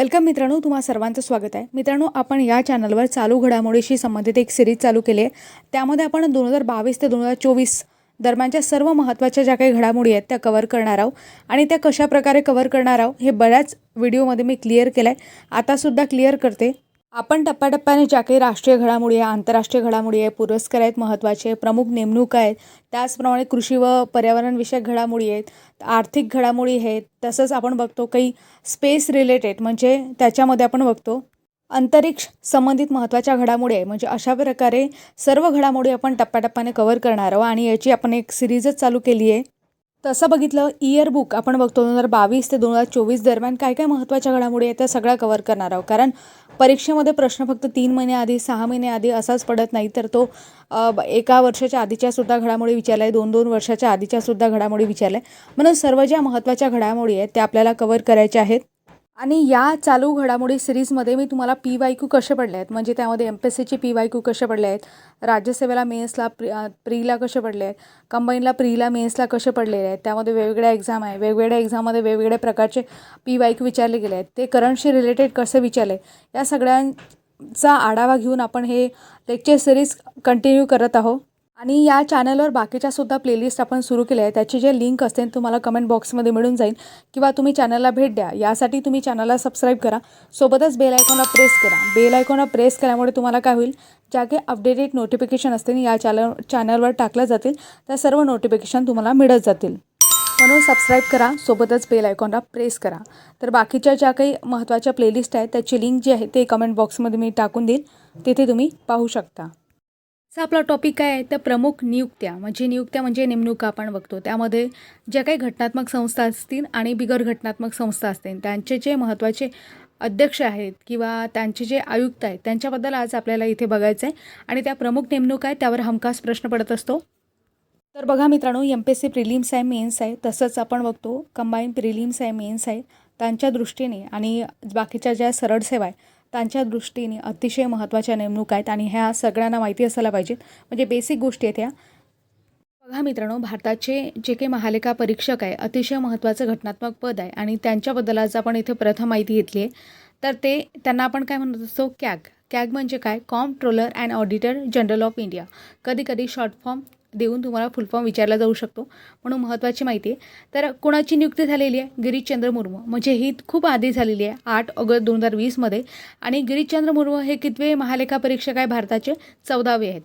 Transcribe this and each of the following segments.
Welcome मित्रांनो तुम्हा सर्वांचं स्वागत आहे. मित्रांनो आपण या चॅनलवर चालू घडामोडीशी संबंधित एक सिरीज चालू केली आहे. त्यामध्ये आपण दोन हजार बावीस ते दोन हजार चोवीस दरम्यानच्या सर्व महत्त्वाच्या ज्या काही घडामोडी आहेत त्या कवर करणार आहोत. आणि त्या कशा प्रकारे कवर करणार आहोत हे बऱ्याच व्हिडिओमध्ये मी क्लिअर केलं आहे आतासुद्धा क्लिअर करते. आपण टप्प्याटप्प्याने ज्या काही राष्ट्रीय घडामोडी आहे आंतरराष्ट्रीय घडामोडी आहे पुरस्कार आहेत महत्त्वाचे प्रमुख नेमणूक आहेत त्याचप्रमाणे कृषी व पर्यावरणविषयक घडामोडी आहेत आर्थिक घडामोडी आहेत तसंच आपण बघतो काही स्पेस रिलेटेड म्हणजे त्याच्यामध्ये आपण बघतो अंतरिक्ष संबंधित महत्त्वाच्या घडामोडी आहे म्हणजे अशा प्रकारे सर्व घडामोडी आपण टप्प्याटप्प्याने कवर करणार आहोत आणि याची आपण एक सिरीजच चालू केली आहे. तसं बघितलं इयरबुक आपण बघतो दोन हजार बावीस ते दोन हजार चोवीस दरम्यान काय काय महत्त्वाच्या घडामोडी आहेत त्या सगळ्या कव्हर करणार आहोत. कारण परीक्षेमध्ये प्रश्न फक्त तीन महिने आधी सहा महिने आधी असाच पडत नाही तर तो ब- एका वर्षाच्या आधीच्या सुद्धा घडामोडी विचारल्या आहे दोन दोन वर्षाच्या आधीच्या सुद्धा घडामोडी विचारल्या. आहे म्हणून सर्व ज्या महत्त्वाच्या घडामोडी आहेत त्या आपल्याला कवर करायच्या आहेत. आणि या चालू घडामोडी सिरीजमध्ये मी तुम्हाला पी वाय क्यू कसे पडले आहेत? म्हणजे त्यामध्ये एम पी एस सीचे पी वाय क्यू कसे पडले आहेत? राज्यसेवेला मेन्सला प्री प्रीला कसे पडले आहेत? कंबाईनला प्रीला मेन्सला कसे पडलेले आहेत? त्यामध्ये वेगवेगळ्या एक्झाम आहे वेगवेगळ्या एक्झाममध्ये वेगवेगळ्या प्रकारचे पी वाय क्यू विचारले गेले आहेत. ते करंटशी रिलेटेड कसे विचारले? या सगळ्यांचा आढावा घेऊन आपण हे लेक्चर सिरीज कंटिन्यू करत आहोत. आणि या चॅनलवर बाकीच्या सुद्धा प्लेलिस्ट आपण सुरू केल्या आहे त्याची जे लिंक असते तुम्हाला कमेंट बॉक्समध्ये मिळून जाईल. किंवा तुम्ही चॅनलला भेट द्या. यासाठी तुम्ही चॅनलला सबस्क्राईब करा. सोबतच बेल आयकॉनला प्रेस करा. बेल आयकॉनला प्रेस केल्यामुळे तुम्हाला काय होईल? ज्या काही अपडेटेड नोटिफिकेशन असतील या चॅनल चॅनलवर टाकल्या जातील त्या सर्व नोटिफिकेशन तुम्हाला मिळत जातील. म्हणून सबस्क्राईब करा. सोबतच बेल आयकॉनला प्रेस करा. तर बाकीच्या ज्या काही महत्त्वाच्या प्लेलिस्ट आहेत त्याची लिंक जी आहे ते कमेंट बॉक्समध्ये मी टाकून देईल. तिथे तुम्ही पाहू शकता. चा आपला टॉपिक काय आहे? त्या प्रमुख नियुक्त्या. म्हणजे नियुक्त्या म्हणजे नेमणुका आपण बघतो. त्यामध्ये ज्या काही घटनात्मक संस्था असतील आणि बिगर घटनात्मक संस्था असतील त्यांचे जे महत्त्वाचे अध्यक्ष आहेत किंवा त्यांचे जे आयुक्त आहेत त्यांच्याबद्दल आज आपल्याला इथे बघायचं आहे. आणि त्या प्रमुख नेमणूक आहेत त्यावर हमखास प्रश्न पडत असतो. तर बघा मित्रांनो M P S C prelims आहे मेन्स आहे. तसंच आपण बघतो कंबाईन प्रिलिम्स आहे मेन्स आहे त्यांच्या दृष्टीने आणि बाकीच्या ज्या सरळ सेवा आहे त्यांच्या दृष्टीने अतिशय महत्त्वाच्या नेमणूक आहेत आणि ह्या सगळ्यांना माहिती असायला पाहिजेत. म्हणजे बेसिक गोष्टी आहेत ह्या. बघा मित्रांनो भारताचे जे काही महालेखा परीक्षक आहे अतिशय महत्त्वाचं घटनात्मक पद आहे आणि त्यांच्याबद्दल आज आपण इथे प्रथम माहिती घेतली आहे. तर ते त्यांना आपण काय म्हणत असतो? कॅग. कॅग म्हणजे काय? Comptroller and auditor general of India. कधी कधी शॉर्ट फॉर्म देऊन तुम्हाला फुलफॉर्म विचारला जाऊ शकतो. म्हणून महत्त्वाची माहिती आहे. तर कोणाची नियुक्ती झालेली आहे? गिरीशचंद्र मुर्मू. म्हणजे ही खूप आधी झालेली आहे. आठ ऑगस्ट दोन हजार वीसमध्ये. आणि गिरीशचंद्र मुर्मू हे कितवे महालेखा परीक्षक आहे? भारताचे चौदावे आहेत.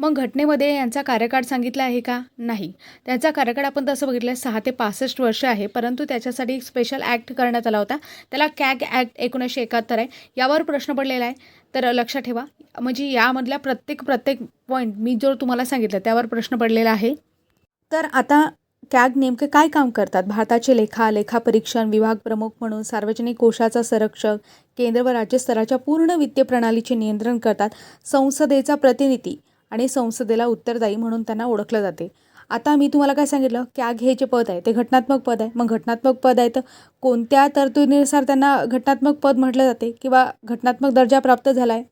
मग घटनेमध्ये यांचा कार्यकाळ सांगितला आहे का? नाही. त्यांचा कार्यकाळ आपण तसं बघितलं सहा ते पासष्ट वर्ष आहे. परंतु त्याच्यासाठी एक स्पेशल ॲक्ट करण्यात आला होता. त्याला कॅग ॲक्ट एकोणीसशे एकाहत्तर आहे. यावर प्रश्न पडलेला आहे. तर लक्षात ठेवा. म्हणजे यामधल्या प्रत्येक प्रत्येक पॉईंट मी जो तुम्हाला सांगितलं त्यावर प्रश्न पडलेला आहे. तर आता कॅग नेमके काय काम करतात? भारताचे लेखा लेखापरीक्षण विभाग प्रमुख म्हणून सार्वजनिक कोशाचा संरक्षक केंद्र व राज्य स्तराच्या पूर्ण वित्तीय प्रणालीचे नियंत्रण करतात. संसदेचा प्रतिनिधी आणि संसदेला उत्तरदायी म्हणून त्यांना ओळखलं जाते. आता मी तुम्हाला काय सांगितलं? कॅग हे जे पद आहे ते घटनात्मक पद आहे. मग घटनात्मक पद आहे तर कोणत्या तरतुदीनुसार त्यांना घटनात्मक पद म्हटलं जाते किंवा घटनात्मक दर्जा प्राप्त झाला आहे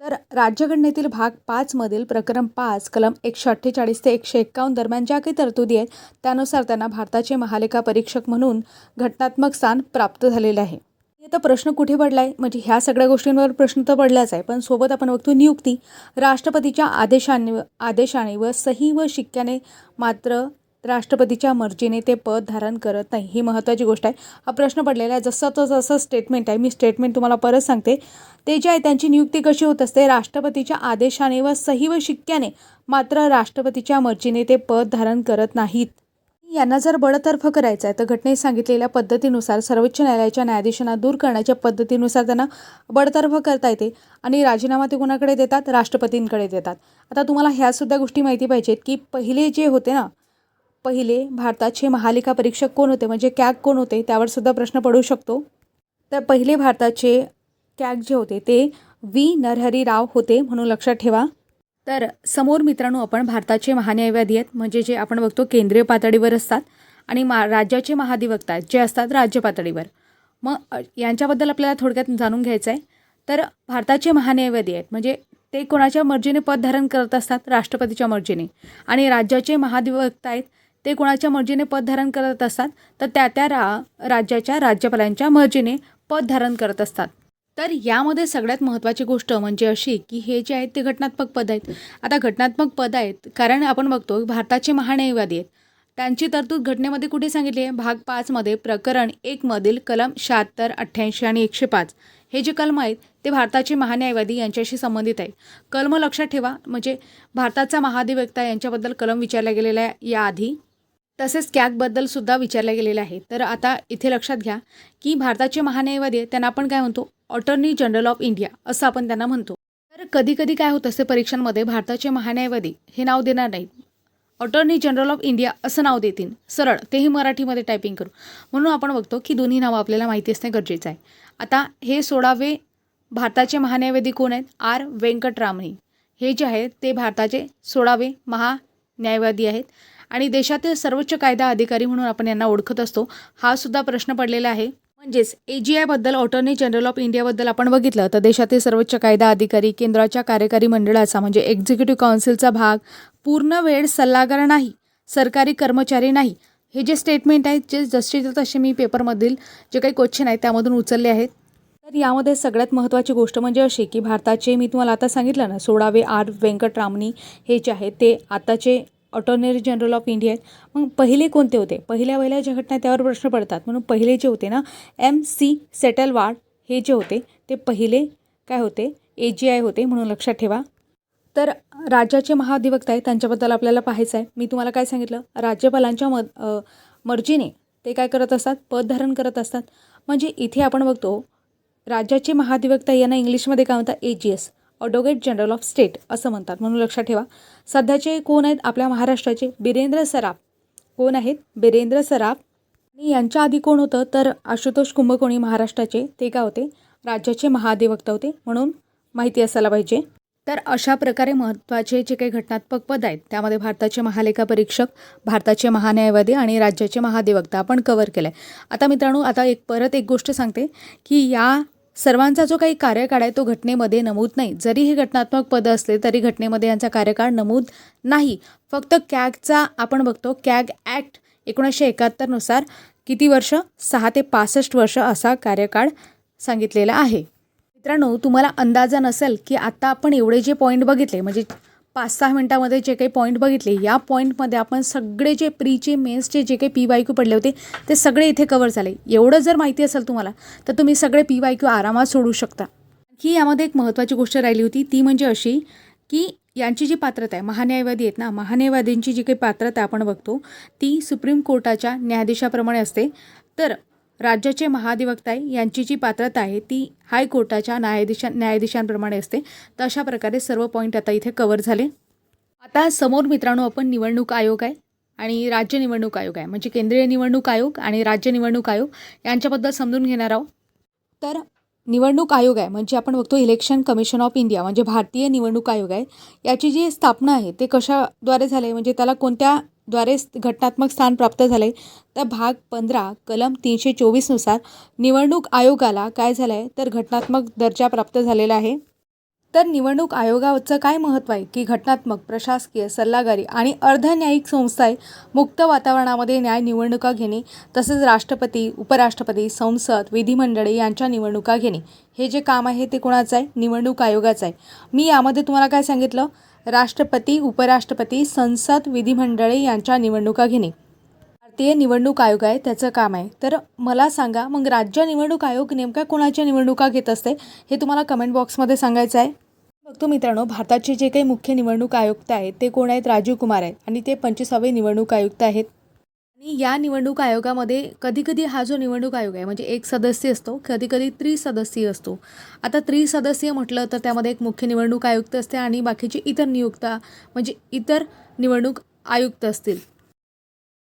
तर राज्यघटनेतील भाग पाचमधील प्रकरण पाच कलम एकशे अठ्ठेचाळीस ते एकशे एक्कावन्न दरम्यान ज्या काही तरतुदी आहेत त्यानुसार त्यांना भारताचे महालेखा परीक्षक म्हणून घटनात्मक स्थान प्राप्त झालेले आहे. आता प्रश्न कुठे पडला आहे म्हणजे ह्या सगळ्या गोष्टींवर प्रश्न तर पडलाच आहे. पण सोबत आपण बघतो नियुक्ती. राष्ट्रपतीच्या आदेशाने आदेशाने व सही व शिक्क्याने मात्र राष्ट्रपतीच्या मर्जीने ते पद धारण करत नाही. ही महत्त्वाची गोष्ट आहे. हा प्रश्न पडलेला आहे. जसं तो जसं स्टेटमेंट आहे. मी स्टेटमेंट तुम्हाला परत सांगते. ते जे आहे त्यांची नियुक्ती कशी होत असते? राष्ट्रपतीच्या आदेशाने व सही व शिक्क्याने मात्र राष्ट्रपतीच्या मर्जीने ते पद धारण करत नाहीत. यांना जर बडतर्फ करायचं आहे तर घटनेत सांगितलेल्या पद्धतीनुसार सर्वोच्च न्यायालयाच्या न्यायाधीशांना दूर करण्याच्या पद्धतीनुसार त्यांना बडतर्फ करता येते आणि राजीनामा ते कोणाकडे देतात? राष्ट्रपतींकडे देतात. आता तुम्हाला ह्यासुद्धा गोष्टी माहिती पाहिजेत की पहिले जे होते ना पहिले भारताचे महालेखा परीक्षक कोण होते? म्हणजे कॅग कोण होते? त्यावर सुद्धा प्रश्न पडू शकतो. तर पहिले भारताचे कॅग जे होते ते व्ही. नरहरी राव होते म्हणून लक्षात ठेवा. तर समोर मित्रांनो आपण भारताचे महान्यायवादी आहेत. म्हणजे जे आपण बघतो केंद्रीय पातळीवर असतात आणि मा राज्याचे महाधिवक्ता आहेत जे असतात राज्य पातळीवर. मग यांच्याबद्दल आपल्याला थोडक्यात जाणून घ्यायचं आहे तर भारताचे महान्यायवादी आहेत. म्हणजे ते कोणाच्या मर्जीने पद धारण करत असतात? राष्ट्रपतीच्या मर्जीने. आणि राज्याचे महाधिवक्ता आहेत ते कोणाच्या मर्जीने पद धारण करत असतात? तर त्या त्या रा राज्याच्या राज्यपालांच्या मर्जीने पद धारण करत असतात. तर यामध्ये सगळ्यात महत्त्वाची गोष्ट म्हणजे अशी की हे जे आहेत ते घटनात्मक पद आहेत. आता घटनात्मक पद आहेत कारण आपण बघतो भारताचे महान्यायवादी आहेत. त्यांची तरतूद घटनेमध्ये कुठे सांगितली आहे? भाग पाचमध्ये प्रकरण एकमधील कलम शहात्तर अठ्ठ्याऐंशी आणि एकशे पाच. हे जे कलम आहेत ते भारताचे महान्यायवादी यांच्याशी संबंधित आहे कलम लक्षात ठेवा म्हणजे भारताचा महाधिवक्ता यांच्याबद्दल कलम विचारला गेलेला आहे याआधी. तसेच कॅगबद्दल सुद्धा विचारलं गेलेलं आहे. तर आता इथे लक्षात घ्या की भारताचे महान्यायवादी त्यांना आपण काय म्हणतो? अटॉर्नी जनरल ऑफ इंडिया असं आपण त्यांना म्हणतो. तर कधी कधी काय होत असते परीक्षांमध्ये भारताचे महान्यायवादी हे नाव देणार नाहीत. अटॉर्नी जनरल ऑफ इंडिया असं नाव देतील. सरळ तेही मराठीमध्ये टायपिंग करू म्हणून आपण बघतो की दोन्ही नावं आपल्याला माहिती असणे गरजेचं आहे. आता हे सोळावे भारताचे महान्यायवादी कोण आहेत? आर. व्यंकटरामणी हे जे आहेत ते भारताचे सोळावे महान्यायवादी आहेत. आणि देशातील सर्वोच्च कायदा अधिकारी म्हणून आपण यांना ओळखत असतो. हा सुद्धा प्रश्न पडलेला आहे. म्हणजेच ए जी आयबद्दल अटॉर्नी जनरल ऑफ इंडियाबद्दल आपण बघितलं तर देशातील सर्वोच्च कायदा अधिकारी केंद्राच्या कार्यकारी मंडळाचा म्हणजे एक्झिक्युटिव्ह काउन्सिलचा भाग पूर्ण वेळ सल्लागार नाही सरकारी कर्मचारी नाही. हे जे स्टेटमेंट आहेत जे जसे तसे मी पेपरमधील जे काही क्वेश्चन आहेत त्यामधून उचलले आहेत. तर यामध्ये सगळ्यात महत्त्वाची गोष्ट म्हणजे अशी की भारताचे मी तुम्हाला आता सांगितलं ना सोळावे आर. व्यंकटरामणी हे जे आहेत ते आताचे अटॉर्नरी जनरल ऑफ इंडिया आहेत. मग पहिले कोणते होते? पहिल्या पहिल्या ज्या घटना त्यावर प्रश्न पडतात. म्हणून पहिले जे होते ना एम सी सेटलवाड हे जे होते ते पहिले काय होते? ए जी आय होते म्हणून लक्षात ठेवा. तर राज्याचे महाधिवक्ता आहे त्यांच्याबद्दल आपल्याला पाहायचं आहे. मी तुम्हाला काय सांगितलं? राज्यपालांच्या मद मर्जीने ते काय करत असतात? पद धारण करत असतात. म्हणजे इथे आपण बघतो राज्याचे महाधिवक्ता यांना इंग्लिशमध्ये काय म्हणतात? A G S advocate general of state असं म्हणतात. म्हणून लक्षात ठेवा. सध्याचे कोण आहेत? आपल्या महाराष्ट्राचे बिरेंद्र सराफ. कोण आहेत? बिरेंद्र सराफ. आणि यांच्या आधी कोण होतं? तर आशुतोष कुंभकोणी महाराष्ट्राचे. ते काय होते? राज्याचे महाधिवक्ता होते. म्हणून माहिती असायला पाहिजे. तर अशा प्रकारे महत्त्वाचे जे काही घटनात्मक पद आहेत त्यामध्ये भारताचे महालेखा परीक्षक भारताचे महान्यायवादी आणि राज्याचे महाधिवक्ता आपण कवर केलं आहे आता मित्रांनो आता एक परत एक गोष्ट सांगते की या सर्वांचा जो काही कार्यकाळ आहे तो घटनेमध्ये नमूद नाही. जरी हे घटनात्मक पद असले तरी घटनेमध्ये यांचा कार्यकाळ नमूद नाही. फक्त कॅगचा आपण बघतो कॅग ॲक्ट एकोणीसशे एकाहत्तरनुसार किती वर्ष? सहा ते पासष्ट वर्ष असा कार्यकाळ सांगितलेला आहे. मित्रांनो तुम्हाला अंदाजा नसेल की आत्ता आपण एवढे जे पॉईंट बघितले म्हणजे पाच सहा मिनटामध्ये जे काही पॉईंट बघितले या पॉईंटमध्ये आपण सगळे जे प्रीचे मेन्सचे जे काही पी वाय क्यू पडले होते ते सगळे इथे कवर झाले. एवढं जर माहिती असेल तुम्हाला तर तुम्ही सगळे पी वाय क्यू आरामात सोडू शकता. की यामध्ये एक महत्त्वाची गोष्ट राहिली होती ती म्हणजे अशी की यांची जी पात्रता आहे महान्यायवादी आहेत ना महान्यायवादींची जी काही पात्रता आपण बघतो ती सुप्रीम कोर्टाच्या न्यायाधीशाप्रमाणे असते. तर राज्याचे महाधिवक्ता यांची जी पात्रता आहे ती हायकोर्टाच्या न्यायाधीशां न्यायाधीशांप्रमाणे असते. तर अशा प्रकारे सर्व पॉईंट आता इथे कवर झाले. आता समोर मित्रांनो आपण निवडणूक आयोग आहे आणि राज्य निवडणूक आयोग आहे. म्हणजे केंद्रीय निवडणूक आयोग आणि राज्य निवडणूक आयोग यांच्याबद्दल समजून घेणार आहोत. तर निवडणूक आयोग आहे. म्हणजे आपण बघतो इलेक्शन कमिशन ऑफ इंडिया म्हणजे भारतीय निवडणूक आयोग आहे. याची जी स्थापना आहे ते कशाद्वारे झाले? म्हणजे त्याला कोणत्या द्वारे घटनात्मक स्थान प्राप्त झाले. तर भाग पंधरा कलम तीनशे चोवीसनुसार निवडणूक आयोगाला काय झालं आहे तर घटनात्मक दर्जा प्राप्त झालेला आहे. तर निवडणूक आयोगाचं काय महत्त्व आहे? की घटनात्मक प्रशासकीय सल्लागारी आणि अर्धन्यायिक संस्था आहे मुक्त वातावरणामध्ये न्याय निवडणुका घेणे तसेच राष्ट्रपती उपराष्ट्रपती संसद विधिमंडळे यांच्या निवडणुका घेणे. हे जे काम आहे ते कोणाचं आहे? निवडणूक आयोगाचं आहे. मी यामध्ये तुम्हाला काय सांगितलं? राष्ट्रपती उपराष्ट्रपती संसद विधिमंडळे यांच्या निवडणुका घेणे भारतीय निवडणूक आयोग आहे त्याचं काम आहे. तर मला सांगा मग राज्य निवडणूक आयोग नेमक्या कोणाच्या निवडणुका घेत असते हे तुम्हाला कमेंट बॉक्समध्ये सांगायचं आहे. बघतो मित्रांनो भारताचे जे काही मुख्य निवडणूक आयुक्त आहेत ते कोण आहेत? राजीव कुमार आहेत आणि ते पंचवीसावे निवडणूक आयुक्त आहेत. आणि या निवडणूक आयोगामध्ये कधीकधी हा जो निवडणूक आयोग आहे म्हणजे एक सदस्य असतो कधीकधी त्रिसदस्यीय असतो. आता त्रिसदस्यीय म्हटलं तर त्यामध्ये एक मुख्य निवडणूक आयुक्त असते आणि बाकीचे इतर नियुक्ता म्हणजे इतर निवडणूक आयुक्त असतील.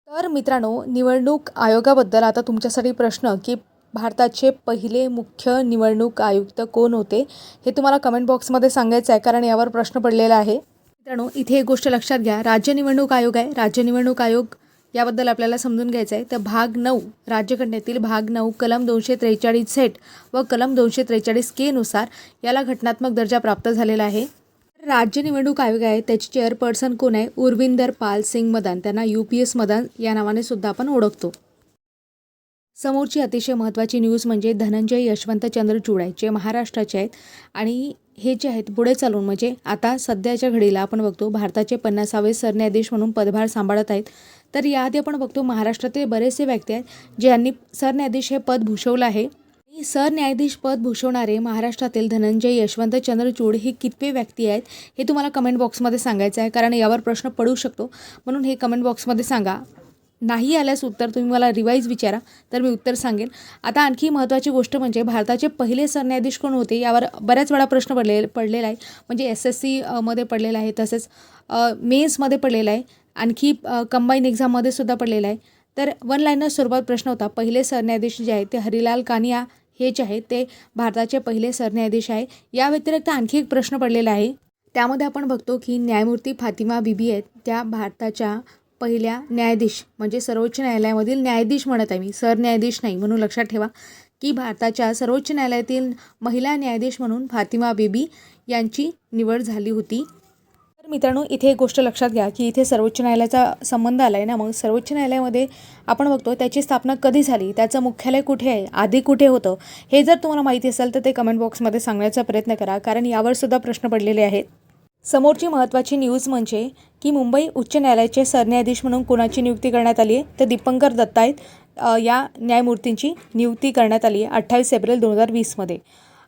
तर मित्रांनो निवडणूक आयोगाबद्दल आता तुमच्यासाठी प्रश्न की भारताचे पहिले मुख्य निवडणूक आयुक्त कोण होते हे तुम्हाला कमेंट बॉक्समध्ये सांगायचं आहे कारण यावर प्रश्न पडलेला आहे. मित्रांनो इथे एक गोष्ट लक्षात घ्या राज्य निवडणूक आयोग आहे. राज्य निवडणूक आयोग याबद्दल आपल्याला समजून घ्यायचं आहे तर भाग नऊ राज्यघटनेतील भाग नऊ कलम दोनशे त्रेचाळीस सेट व कलम दोनशे त्रेचाळीस केनुसार याला घटनात्मक दर्जा प्राप्त झालेला आहे. राज्य निवडणूक आयोग आहे. त्याची चेअरपर्सन कोण आहे? उर्विंदर पाल सिंग मदान. त्यांना यू पी एस मदान या नावाने सुद्धा आपण ओळखतो. समोरची अतिशय महत्त्वाची न्यूज म्हणजे धनंजय यशवंत चंद्रचूड आहे जे महाराष्ट्राचे आहेत. आणि हे जे आहेत पुढे चालून म्हणजे आता सध्याच्या घडीला आपण बघतो भारताचे पन्नासावे सरन्यायाधीश म्हणून पदभार सांभाळत आहेत. तर याआधी आपण बघतो महाराष्ट्रातील बरेचसे व्यक्ती आहेत ज्यांनी सरन्यायाधीश हे पद भूषवलं आहे. सरन्यायाधीश पद भूषवणारे महाराष्ट्रातील धनंजय यशवंत चंद्रचूड हे कितवे व्यक्ती आहेत हे तुम्हाला कमेंट बॉक्समध्ये सांगायचं आहे कारण यावर प्रश्न पडू शकतो. म्हणून हे कमेंट बॉक्समध्ये सांगा. नाही आल्यास उत्तर तुम्ही मला रिवाईज विचारा तर मी उत्तर सांगेन. आता आणखी महत्त्वाची गोष्ट म्हणजे भारताचे पहिले सरन्यायाधीश कोण होते यावर बऱ्याच वेळा प्रश्न पडले पडलेला आहे. म्हणजे एस एस सी मध्ये पडलेला आहे तसेच मेन्समध्ये पडलेला आहे. आणखी कंबाईन एक्झाममध्ये सुद्धा पडलेला आहे. तर वन लाईनर स्वरूपात प्रश्न होता. पहिले सरन्यायाधीश जे आहेत ते हरिलाल कानिया हे जे आहेत. ते भारताचे पहिले सरन्यायाधीश आहे. या व्यतिरिक्त आणखी एक प्रश्न पडलेला आहे. त्यामध्ये आपण बघतो की न्यायमूर्ती फातिमा बीबी आहेत. त्या भारताच्या पहिल्या न्यायाधीश म्हणजे सर्वोच्च न्यायालयामधील न्यायाधीश म्हणत आहे मी सरन्यायाधीश नाही म्हणून लक्षात ठेवा की भारताच्या सर्वोच्च न्यायालयातील महिला न्यायाधीश म्हणून फातिमा बीबी यांची निवड झाली होती. तर मित्रांनो इथे एक गोष्ट लक्षात घ्या की इथे सर्वोच्च न्यायालयाचा संबंध आला आहे ना मग सर्वोच्च न्यायालयामध्ये आपण बघतो त्याची स्थापना कधी झाली त्याचं मुख्यालय कुठे आहे आधी कुठे होतं हे जर तुम्हाला माहिती असेल तर ते कमेंट बॉक्समध्ये सांगण्याचा प्रयत्न करा कारण यावर सुद्धा प्रश्न पडलेले आहेत. समोरची महत्त्वाची न्यूज म्हणजे की मुंबई उच्च न्यायालयाचे सरन्यायाधीश म्हणून कुणाची नियुक्ती करण्यात आली आहे? तर दीपंकर दत्ता आहेत या न्यायमूर्तींची नियुक्ती करण्यात आली आहे अठ्ठावीस एप्रिल दोन हजार वीसमध्ये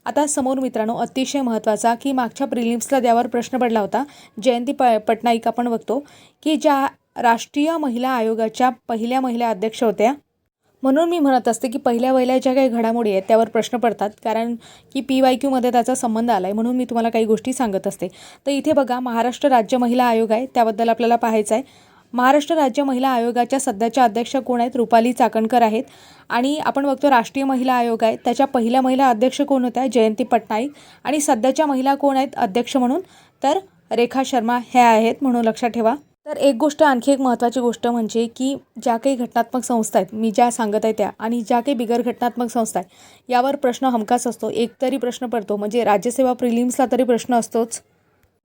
आता समोर मित्रांनो अतिशय महत्त्वाचा की मागच्या प्रिलिम्सला द्यावर प्रश्न पडला होता. जयंती प पटनाईक आपण बघतो की ज्या राष्ट्रीय महिला आयोगाच्या पहिल्या महिला अध्यक्ष होत्या म्हणून मी म्हणत असते की पहिल्या वहिल्या ज्या काही घडामोडी आहेत त्यावर प्रश्न पडतात. कारण की पी वाय क्यूमध्ये त्याचा संबंध आला आहे म्हणून मी तुम्हाला काही गोष्टी सांगत असते. तर इथे बघा महाराष्ट्र राज्य महिला आयोग आहे. त्याबद्दल आपल्याला पाहायचं आहे महाराष्ट्र राज्य महिला आयोगाच्या सध्याच्या अध्यक्ष कोण आहेत? रुपाली चाकणकर आहेत. आणि आपण बघतो राष्ट्रीय महिला आयोग आहे. त्याच्या पहिल्या महिला अध्यक्ष कोण होत्या? जयंती पटनाईक. आणि सध्याच्या महिला कोण आहेत? अध्यक्ष म्हणून तर रेखा शर्मा ह्या आहेत म्हणून लक्षात ठेवा. तर एक गोष्ट आणखी एक महत्त्वाची गोष्ट म्हणजे की ज्या काही घटनात्मक संस्था आहेत मी ज्या सांगत आहे त्या आणि ज्या काही बिगर घटनात्मक संस्था आहेत यावर प्रश्न हमखास असतो. एक तरी प्रश्न पडतो. म्हणजे राज्यसेवा प्रिलिम्सला तरी प्रश्न असतोच.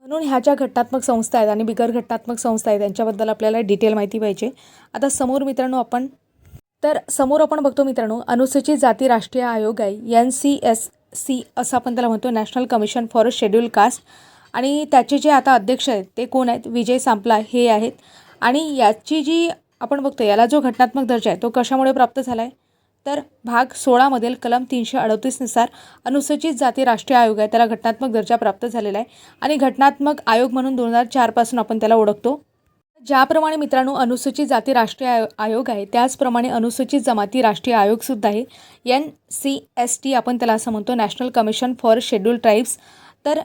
म्हणून ह्या ज्या घटनात्मक संस्था आहेत आणि बिगर घटनात्मक संस्था आहेत त्यांच्याबद्दल आपल्याला डिटेल माहिती पाहिजे. आता समोर मित्रांनो आपण तर समोर आपण बघतो मित्रांनो अनुसूचित जाती राष्ट्रीय आयोग आहे एन सी एस सी असं आपण त्याला म्हणतो national commission for schedule caste आणि त्याचे जे आता अध्यक्ष आहेत ते कोण आहेत? विजय सांपला हे आहेत. आणि याची जी आपण बघतो याला जो घटनात्मक दर्जा आहे तो कशामुळे प्राप्त झाला आहे तर भाग सोळामधील कलम तीनशे अडतीसनुसार अनुसूचित जाती राष्ट्रीय आयोग आहे त्याला घटनात्मक दर्जा प्राप्त झालेला आहे. आणि घटनात्मक आयोग म्हणून दोन हजार चारपासून आपण त्याला ओळखतो. ज्याप्रमाणे मित्रांनो अनुसूचित जाती राष्ट्रीय आयो आयोग आहे त्याचप्रमाणे अनुसूचित जमाती राष्ट्रीय आयोगसुद्धा आहे. एन सी एस टी आपण त्याला असं म्हणतो national commission for schedule tribes. तर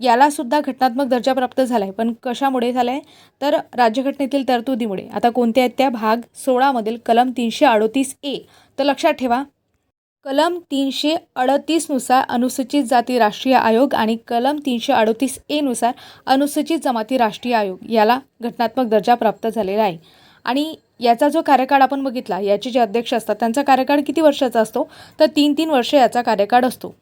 यालासुद्धा घटनात्मक दर्जा प्राप्त झाला आहे पण कशामुळे झाला आहे तर राज्यघटनेतील तरतुदीमुळे. आता कोणत्या आहेत त्या? भाग सोळामधील कलम तीनशे अडोतीस ए. तर लक्षात ठेवा. कलम तीनशे अडतीसनुसार अनुसूचित जाती राष्ट्रीय आयोग आणि कलम तीनशे अडतीस एनुसार अनुसूचित जमाती राष्ट्रीय आयोग याला घटनात्मक दर्जा प्राप्त झालेला आहे. आणि याचा जो कार्यकाळ आपण बघितला याचे जे अध्यक्ष असतात त्यांचा कार्यकाळ किती वर्षाचा असतो? तर तीन तीन वर्ष याचा कार्यकाळ असतो.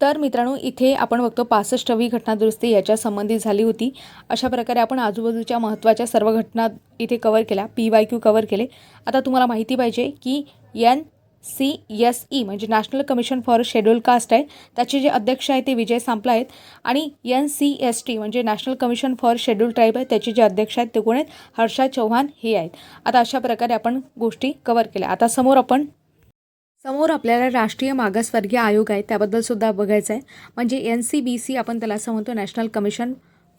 तर मित्रांनो इथे आपण बघतो पासष्टवी घटनादुरुस्ती याच्या संबंधित झाली होती. अशा प्रकारे आपण आजूबाजूच्या महत्त्वाच्या सर्व घटना इथे कवर केल्या पी वाय क्यू कवर केले. आता तुम्हाला माहिती पाहिजे की एन सी एस ई म्हणजे national commission for schedule caste आहे. त्याचे जे अध्यक्ष आहेत ते विजय सांपला आहेत. आणि एन सी एस टी म्हणजे national commission for schedule tribe आहे. त्याचे जे अध्यक्ष आहेत ते कोण आहेत? हर्षा चौहान हे आहेत. आता अशा प्रकारे आपण गोष्टी कवर केल्या. आता समोर आपण समोर आपल्याला राष्ट्रीय मागासवर्गीय आयोग आहे त्याबद्दल सुद्धा बघायचं आहे. म्हणजे एन सी बी सी आपण त्याला असं म्हणतो national commission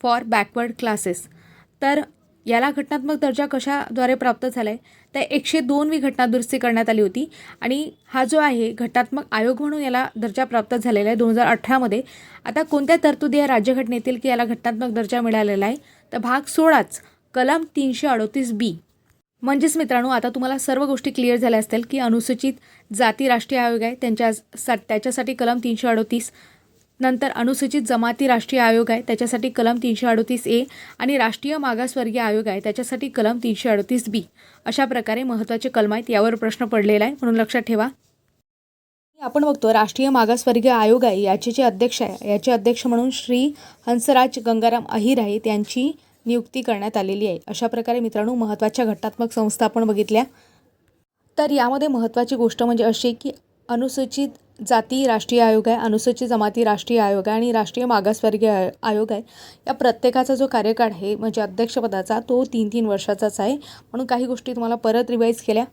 for backward classes तर याला घटनात्मक दर्जा कशाद्वारे प्राप्त झाला आहे तर एकशे दोनवी घटना दुरुस्ती करण्यात आली होती. आणि हा जो आहे घटनात्मक आयोग म्हणून याला दर्जा प्राप्त झालेला आहे दोन हजार अठरामध्ये आता कोणत्या तरतुदी या राज्यघटनेतील की याला घटनात्मक दर्जा मिळालेला आहे? तर भाग सोळाच कलम तीनशे अडोतीस बी. म्हणजेच मित्रांनो आता तुम्हाला सर्व गोष्टी क्लिअर झाल्या असतील की अनुसूचित जाती राष्ट्रीय आयोग आहे. त्यांच्या सा त्याच्यासाठी कलम तीनशे अडोतीस नंतर अनुसूचित जमाती राष्ट्रीय आयोग आहे. त्याच्यासाठी कलम तीनशे अडोतीस ए आणि राष्ट्रीय मागासवर्गीय आयोग आहे. त्याच्यासाठी कलम तीनशे अडोतीस बी. अशा प्रकारे महत्त्वाचे कलम आहेत यावर प्रश्न पडलेला आहे. म्हणून लक्षात ठेवा. आपण बघतो राष्ट्रीय मागासवर्गीय आयोग आहे. याचे जे अध्यक्ष आहे याचे अध्यक्ष म्हणून श्री हंसराज गंगाराम अहिर आहेत. यांची नियुक्ती करण्यात आलेली आहे. अशा प्रकारे मित्रांनो महत्त्वाच्या घटनात्मक संस्था आपण बघितल्या. तर यामध्ये महत्त्वाची गोष्ट म्हणजे अशी की अनुसूचित जाती राष्ट्रीय आयोग आहे अनुसूचित जमाती राष्ट्रीय आयोग आहे आणि राष्ट्रीय मागासवर्गीय आय आयोग आहे. या प्रत्येकाचा जो कार्यकाळ आहे म्हणजे अध्यक्षपदाचा तो तीन तीन वर्षाचाच आहे. म्हणून काही गोष्टी तुम्हाला परत रिवाईज केल्या.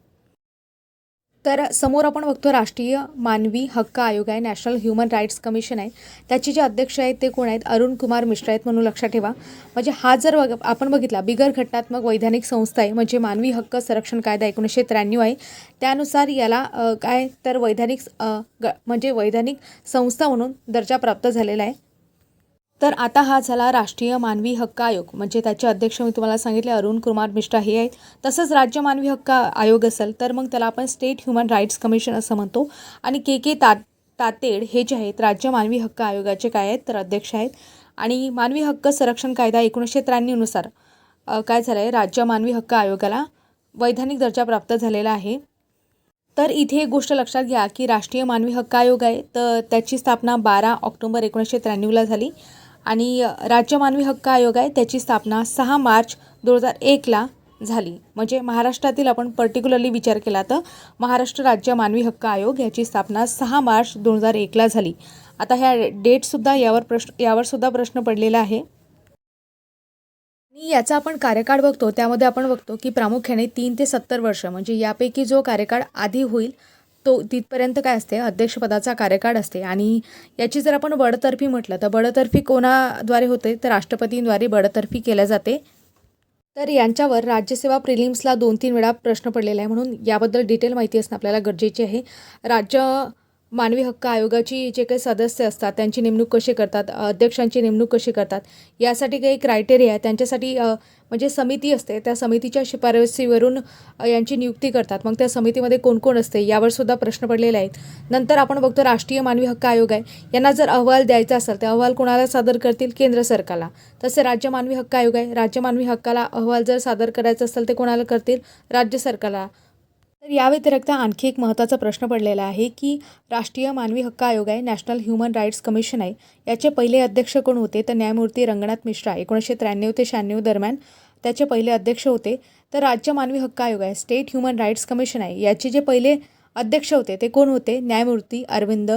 तर समोर आपण बघतो राष्ट्रीय मानवी हक्क आयोग आहे नॅशनल ह्युमन राईट्स कमिशन आहे. त्याचे जे अध्यक्ष आहेत ते कोण आहेत? अरुण कुमार मिश्रा आहेत म्हणून लक्षात ठेवा. म्हणजे हा जर बघ आपण बघितला बिगर घटनात्मक वैधानिक संस्था आहे म्हणजे मानवी हक्क संरक्षण कायदा एकोणीसशे त्र्याण्णव आहे. त्यानुसार याला काय तर वैधानिक ग म्हणजे वैधानिक संस्था म्हणून दर्जा प्राप्त झालेला आहे. तर आता हा झाला राष्ट्रीय मानवी हक्क आयोग. म्हणजे त्याचे अध्यक्ष मी तुम्हाला सांगितले अरुण कुमार मिश्रा हे आहेत. तसंच राज्य मानवी हक्क आयोग असेल तर मग त्याला आपण स्टेट ह्युमन राईट्स कमिशन असं म्हणतो. आणि के के ता तातेड हे जे आहेत राज्य मानवी हक्क आयोगाचे काय आहेत तर अध्यक्ष आहेत. आणि मानवी हक्क संरक्षण कायदा एकोणीसशे त्र्याण्णवनुसार काय झालं आहे राज्य मानवी हक्क आयोगाला वैधानिक दर्जा प्राप्त झालेला आहे. तर इथे एक गोष्ट लक्षात घ्या की राष्ट्रीय मानवी हक्क आयोग आहे तर त्याची स्थापना बारा ऑक्टोबर एकोणीसशे त्र्याण्णवला झाली. आणि राज्य मानवी हक्क आयोग आहे त्याची स्थापना सहा मार्च दोन हजार एकला झाली. म्हणजे महाराष्ट्रातील आपण पर्टिक्युलरली विचार केला तर महाराष्ट्र राज्य मानवी हक्क आयोग याची स्थापना सहा मार्च दोन हजार एकला झाली. आता ह्या डेटसुद्धा यावर प्रश्न यावरसुद्धा प्रश्न पडलेला आहे. आणि याचा आपण कार्यकाळ बघतो त्यामध्ये आपण बघतो की प्रामुख्याने तीन ते सत्तर वर्ष म्हणजे यापैकी जो कार्यकाळ आधी होईल तो तिथपर्यंत काय असते? अध्यक्षपदाचा कार्यकाळ असते. आणि याची जर आपण बडतर्फी म्हटलं तर बडतर्फी कोणाद्वारे होते? तर राष्ट्रपतींद्वारे बडतर्फी केल्या जाते. तर यांच्यावर राज्यसेवा प्रिलिम्सला दोन तीन वेळा प्रश्न पडलेला आहे. म्हणून याबद्दल डिटेल माहिती असणं आपल्याला गरजेचे आहे. राज्य मानवी हक्क आयोगाची जे काही सदस्य असतात त्यांची नेमणूक कशी करतात अध्यक्षांची नेमणूक कशी करतात यासाठी काही क्रायटेरिया आहे त्यांच्यासाठी म्हणजे समिती असते. त्या समितीच्या शिफारसीवरून यांची नियुक्ती करतात. मग त्या समितीमध्ये कोण कोण असते यावर सुद्धा प्रश्न पडलेले आहेत. नंतर आपण बघतो राष्ट्रीय मानवी हक्क आयोग आहे. यांना जर अहवाल द्यायचा असेल तर अहवाल कोणाला सादर करतील? केंद्र सरकारला. तसे राज्य मानवी हक्क आयोग आहे. राज्य मानवी हक्काला अहवाल जर सादर करायचा असेल ते कोणाला करतील? राज्य सरकारला. तर या व्यतिरिक्त आणखी एक महत्त्वाचा प्रश्न पडलेला आहे की राष्ट्रीय मानवी हक्क आयोग आहे नॅशनल ह्युमन राईट्स कमिशन आहे. याचे पहिले अध्यक्ष कोण होते? तर न्यायमूर्ती रंगनाथ मिश्रा एकोणीसशे त्र्याण्णव ते शहाण्णव दरम्यान त्याचे पहिले अध्यक्ष होते. तर राज्य मानवी हक्क आयोग आहे स्टेट ह्युमन राईट्स कमिशन आहे. याचे जे पहिले अध्यक्ष होते ते कोण होते? न्यायमूर्ती अरविंद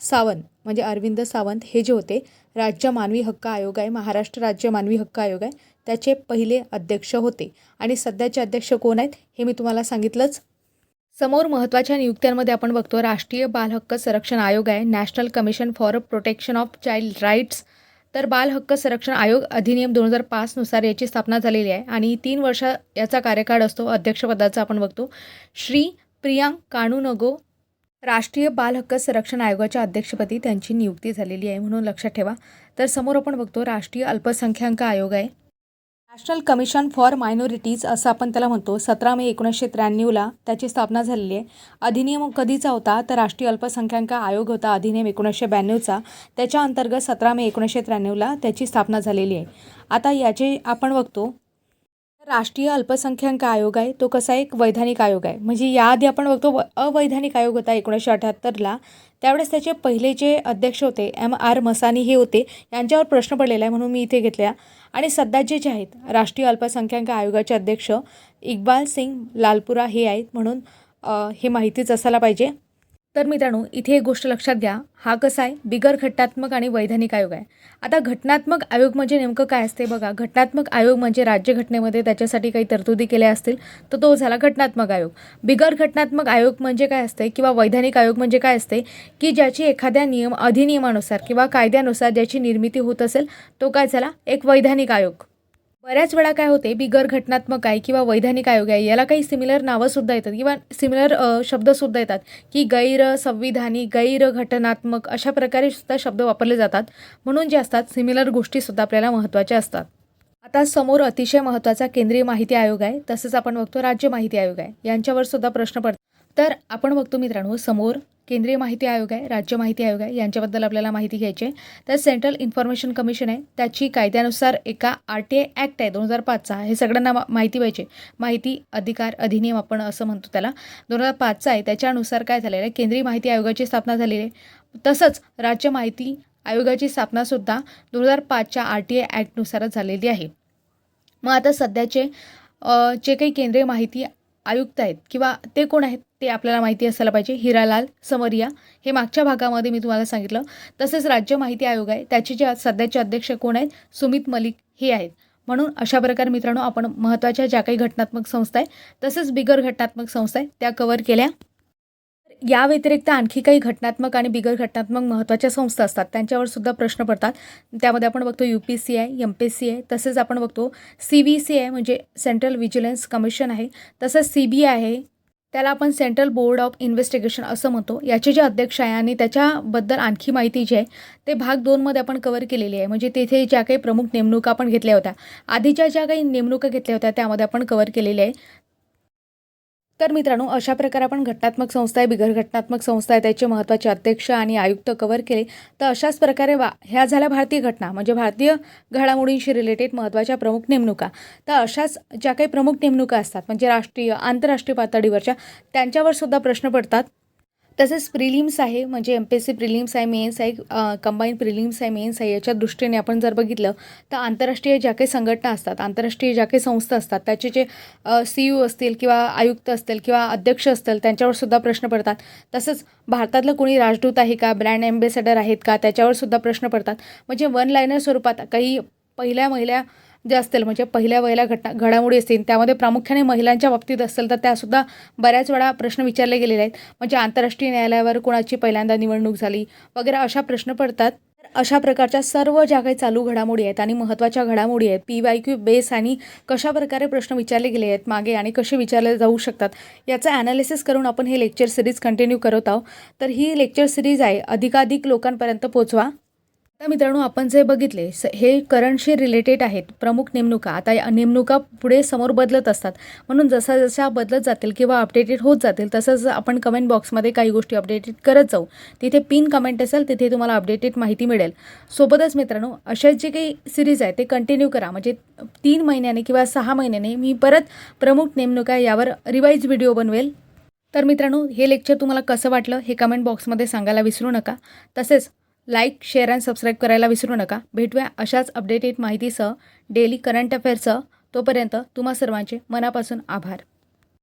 सावंत. म्हणजे अरविंद सावंत हे जे होते राज्य मानवी हक्क आयोग आहे महाराष्ट्र राज्य मानवी हक्क आयोग आहे. त्याचे पहिले अध्यक्ष होते. आणि सध्याचे अध्यक्ष कोण आहेत हे मी तुम्हाला सांगितलंच समोर महत्त्वाच्या नियुक्त्यांमध्ये आपण बघतो राष्ट्रीय बाल हक्क संरक्षण आयोग आहे national commission for protection of child rights तर बाल हक्क संरक्षण आयोग अधिनियम दोन हजार पाचनुसार याची स्थापना झालेली आहे आणि तीन वर्ष याचा कार्यकाळ असतो अध्यक्षपदाचा आपण बघतो. श्री प्रियांक काणूनगो राष्ट्रीय बाल हक्क संरक्षण आयोगाच्या अध्यक्षपदी त्यांची नियुक्ती झालेली आहे म्हणून लक्षात ठेवा. तर समोर आपण बघतो राष्ट्रीय अल्पसंख्याक आयोग आहे. नॅशनल कमिशन फॉर मायनॉरिटीज असं आपण त्याला म्हणतो. सतरा मे एकोणीसशे त्र्याण्णवला त्याची स्थापना झालेली आहे. अधिनियम कधीचा होता? तर राष्ट्रीय अल्पसंख्याक आयोग होता अधिनियम एकोणीसशे ब्याण्णवचा. त्याच्या अंतर्गत सतरा मे एकोणीसशे त्र्याण्णवला त्याची स्थापना झालेली आहे. आता याचे आपण बघतो. राष्ट्रीय अल्पसंख्याक आयोग आहे तो कसा एक वैधानिक आयोग आहे? म्हणजे याआधी आपण बघतो अवैधानिक आयोग होता एकोणीसशे अठ्याहत्तरला त्यावेळेस त्याचे पहिले जे अध्यक्ष होते एम आर मसानी हे होते यांच्यावर प्रश्न पडलेला आहे म्हणून मी इथे घेतल्या. आणि सध्याचे जे आहेत राष्ट्रीय अल्पसंख्याक आयोगाचे अध्यक्ष इक्बाल सिंग लालपुरा हे आहेत म्हणून हे माहितीच असायला पाहिजे. तर मित्रांनो इथे एक गोष्ट लक्षात घ्या. हा कसा आहे? बिगर घटनात्मक आणि वैधानिक आयोग आहे. आता घटनात्मक आयोग म्हणजे नेमकं काय असते बघा. घटनात्मक आयोग म्हणजे राज्यघटनेमध्ये त्याच्यासाठी काही तरतुदी केल्या असतील तर तो झाला घटनात्मक आयोग. बिगर घटनात्मक आयोग म्हणजे काय असते किंवा वैधानिक आयोग म्हणजे काय असते की ज्याची एखाद्या नियम अधिनियमानुसार किंवा कायद्यानुसार ज्याची निर्मिती होत असेल तो काय झाला? एक वैधानिक आयोग. बऱ्याच वेळा काय होते बिगर घटनात्मक आहे किंवा वैधानिक आयोग आहे याला काही सिमिलर नावंसुद्धा येतात किंवा सिमिलर शब्दसुद्धा येतात की गैर संविधानिक गैर घटनात्मक अशा प्रकारे सुद्धा शब्द वापरले जातात. म्हणून जे असतात सिमिलर गोष्टीसुद्धा आपल्याला महत्त्वाच्या असतात. आता समोर अतिशय महत्त्वाचा केंद्रीय माहिती आयोग आहे तसंच आपण बघतो राज्य माहिती आयोग आहे यांच्यावर सुद्धा प्रश्न पडतात. तर आपण बघतो मित्रांनो समोर केंद्रीय माहिती आयोग आहे राज्य माहिती आयोग आहे यांच्याबद्दल आपल्याला माहिती घ्यायची आहे. तर सेंट्रल इन्फॉर्मेशन कमिशन आहे त्याची कायद्यानुसार एका आर टी आय ॲक्ट आहे दोन हजार पाचचा हे सगळ्यांना मा- माहिती पाहिजे. माहिती अधिकार अधिनियम आपण असं म्हणतो त्याला. दोन हजार पाचचा आहे त्याच्यानुसार काय झालेलं आहे केंद्रीय माहिती आयोगाची स्थापना झालेली आहे. तसंच राज्य माहिती आयोगाची स्थापनासुद्धा दोन हजार पाचच्या आर टी आय ॲक्टनुसारच झालेली आहे. मग आता सध्याचे जे काही केंद्रीय माहिती आयुक्त आहेत किंवा ते कोण आहेत ते आपल्याला माहिती असायला पाहिजे. हिरालाल समरिया हे मागच्या भागामध्ये मी तुम्हाला सांगितलं. तसेच राज्य माहिती आयोग आहे. त्याचे जे सध्याचे अध्यक्ष कोण आहेत? सुमित मलिक हे आहेत. म्हणून अशा प्रकारे मित्रांनो आपण महत्त्वाच्या ज्या काही घटनात्मक संस्था आहे तसेच बिगर घटनात्मक संस्था आहे त्या कवर केल्या. या व्यतिरिक्त आणखी काही घटनात्मक आणि बिगर घटनात्मक महत्त्वाच्या संस्था असतात. त्यांच्यावर सुद्धा प्रश्न पडतात. त्यामध्ये आपण बघतो यू पी सी आहे एम पी एस सी आहे तसेच आपण बघतो सी बी सी आहे म्हणजे सेंट्रल व्हिजिलन्स कमिशन आहे. तसंच सी बी आय आहे. त्याला आपण सेंट्रल बोर्ड ऑफ इन्व्हेस्टिगेशन असं म्हणतो. याचे जे अध्यक्ष आहे आणि त्याच्याबद्दल आणखी माहिती जी आहे ते भाग दोनमध्ये आपण कवर केलेली आहे. म्हणजे तेथे ज्या काही प्रमुख नेमणुका आपण घेतल्या होत्या. आधीच्या ज्या काही नेमणुका घेतल्या होत्या त्यामध्ये आपण कवर केलेल्या आहे. तर मित्रांनो अशा प्रकारे आपण घटनात्मक संस्था आहे बिगर घटनात्मक संस्था आहे त्याचे महत्त्वाचे अध्यक्ष आणि आयुक्त कव्हर केले. तर अशाच प्रकारे वा ह्या झाल्या भारतीय घटना म्हणजे भारतीय घडामोडींशी रिलेटेड महत्त्वाच्या प्रमुख नेमणुका. तर अशाच ज्या काही प्रमुख नेमणुका असतात म्हणजे राष्ट्रीय आंतरराष्ट्रीय पातळीवरच्या त्यांच्यावर सुद्धा प्रश्न पडतात. तसेच प्रिलिम्स आहे म्हणजे M P S C prelims आहे मेन्स आहे कंबाईन प्रिलिम्स आहे मेन्स आहे याच्या दृष्टीने आपण जर बघितलं तर आंतरराष्ट्रीय ज्या काही संघटना असतात आंतरराष्ट्रीय ज्या काही संस्था असतात त्याचे जे सी यू असतील किंवा आयुक्त असतील किंवा अध्यक्ष असतील त्यांच्यावर सुद्धा प्रश्न पडतात. तसंच भारतातलं कोणी राजदूत आहे का ब्रँड ॲम्बेसेडर आहेत का त्याच्यावर सुद्धा प्रश्न पडतात. म्हणजे वन लायनर स्वरूपात काही पहिल्या महिला जे असतील म्हणजे पहिल्या वहिल्या घटना घडामोडी असतील त्यामध्ये प्रामुख्याने महिलांच्या बाबतीत असतील तर त्यासुद्धा बऱ्याच वेळा प्रश्न विचारले गेलेले आहेत. म्हणजे आंतरराष्ट्रीय न्यायालयावर कोणाची पहिल्यांदा निवडणूक झाली वगैरे अशा प्रश्न पडतात. अशा प्रकारच्या सर्व ज्या काही चालू घडामोडी आहेत आणि महत्त्वाच्या घडामोडी आहेत पी वाय क्यू बेस आणि कशा प्रकारे प्रश्न विचारले गेले आहेत मागे आणि कसे विचारले जाऊ शकतात याचं ॲनालिसिस करून आपण हे लेक्चर सिरीज कंटिन्यू करत आहोत. तर ही लेक्चर सिरीज आहे अधिकाधिक लोकांपर्यंत पोचवा आता मित्रांनो आपण जे बघितले स हे करंटशी रिलेटेड आहेत. प्रमुख नेमणुका. आता या नेमणुका पुढे समोर बदलत असतात. म्हणून जसा जशा बदलत जातील किंवा अपडेटेड होत जातील तसंच आपण कमेंट बॉक्समध्ये काही गोष्टी अपडेटेड करत जाऊ तिथे पिन कमेंट असेल तिथे तुम्हाला अपडेटेड माहिती मिळेल. सोबतच मित्रांनो अशाच जे काही सिरीज आहे ते कंटिन्यू करा. म्हणजे तीन महिन्याने किंवा सहा महिन्याने मी परत प्रमुख नेमणुका यावर रिवाईज व्हिडिओ बनवेल. तर मित्रांनो हे लेक्चर तुम्हाला कसं वाटलं हे कमेंट बॉक्समध्ये सांगायला विसरू नका. तसेच लाईक शेअर आणि सबस्क्राईब करायला विसरू नका. भेटूया अशाच अपडेटेड माहितीसह डेली करंट अफेअरसह तोपर्यंत तुम्हा सर्वांचे मनापासून आभार.